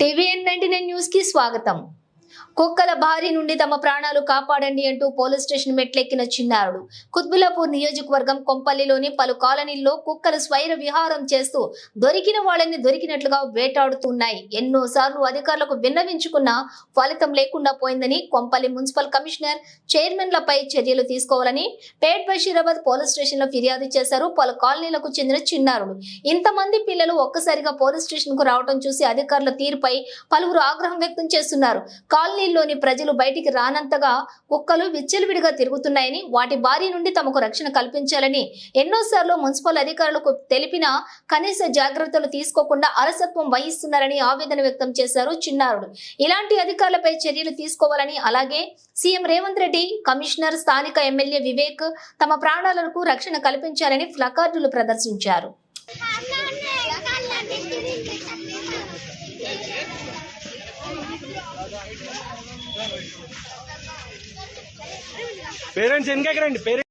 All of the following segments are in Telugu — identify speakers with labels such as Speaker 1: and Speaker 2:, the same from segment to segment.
Speaker 1: టీవీఎన్ నైన్టీ నైన్ న్యూస్కి స్వాగతం. కుక్కల బారి నుండి తమ ప్రాణాలు కాపాడండి అంటూ పోలీస్ స్టేషన్ మెట్లెక్కిన చిన్నారుడు. కుత్బులాపూర్ నియోజకవర్గం కొంపల్లిలోని పలు కాలనీల్లో కుక్కలు స్వైర విహారం చేస్తూ దొరికిన వాళ్ళని దొరికినట్లుగా వేటాడుతున్నాయి. ఎన్నో సార్లు అధికారులకు విన్నవించుకున్నా ఫలితం లేకుండా పోయిందని కొంపల్లి మున్సిపల్ కమిషనర్ చైర్మన్లపై చర్యలు తీసుకోవాలని పేట్ బషీరాబాద్ పోలీస్ స్టేషన్లో ఫిర్యాదు చేశారు పలు కాలనీలకు చెందిన చిన్నారుడు. ఇంతమంది పిల్లలు ఒక్కసారిగా పోలీస్ స్టేషన్కు రావడం చూసి అధికారుల తీరుపై పలువురు ఆగ్రహం వ్యక్తం చేస్తున్నారు. కాలనీ కాలనీల్లోని ప్రజలు బయటికి రానంతగా కుక్కలు విచ్చలవిడిగా తిరుగుతున్నాయని వాటి బారి నుండి తమకు రక్షణ కల్పించాలని ఎన్నోసార్లు మున్సిపల్ అధికారులకు తెలిపినా కనీస జాగ్రత్తలు తీసుకోకుండా అలసత్వం వహిస్తున్నారని ఆవేదన వ్యక్తం చేశారు చిన్నారుడు. ఇలాంటి అధికారులపై చర్యలు తీసుకోవాలని అలాగే సీఎం రేవంత్ రెడ్డి కమిషనర్ స్థానిక ఎమ్మెల్యే వివేక్ తమ ప్రాణాలకు రక్షణ కల్పించాలని ప్లకార్డులు ప్రదర్శించారు.
Speaker 2: పేరెంట్స్ వెనకకి రండి పేరెంట్స్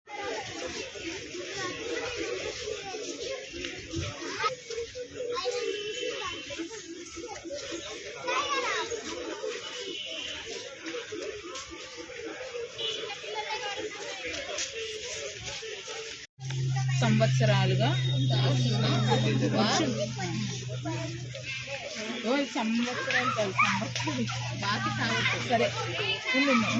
Speaker 3: సంవత్సరాలుగా ఓ సంవత్సరాలు కాదు సంవత్సరాలు కావచ్చు సరే ఉండు.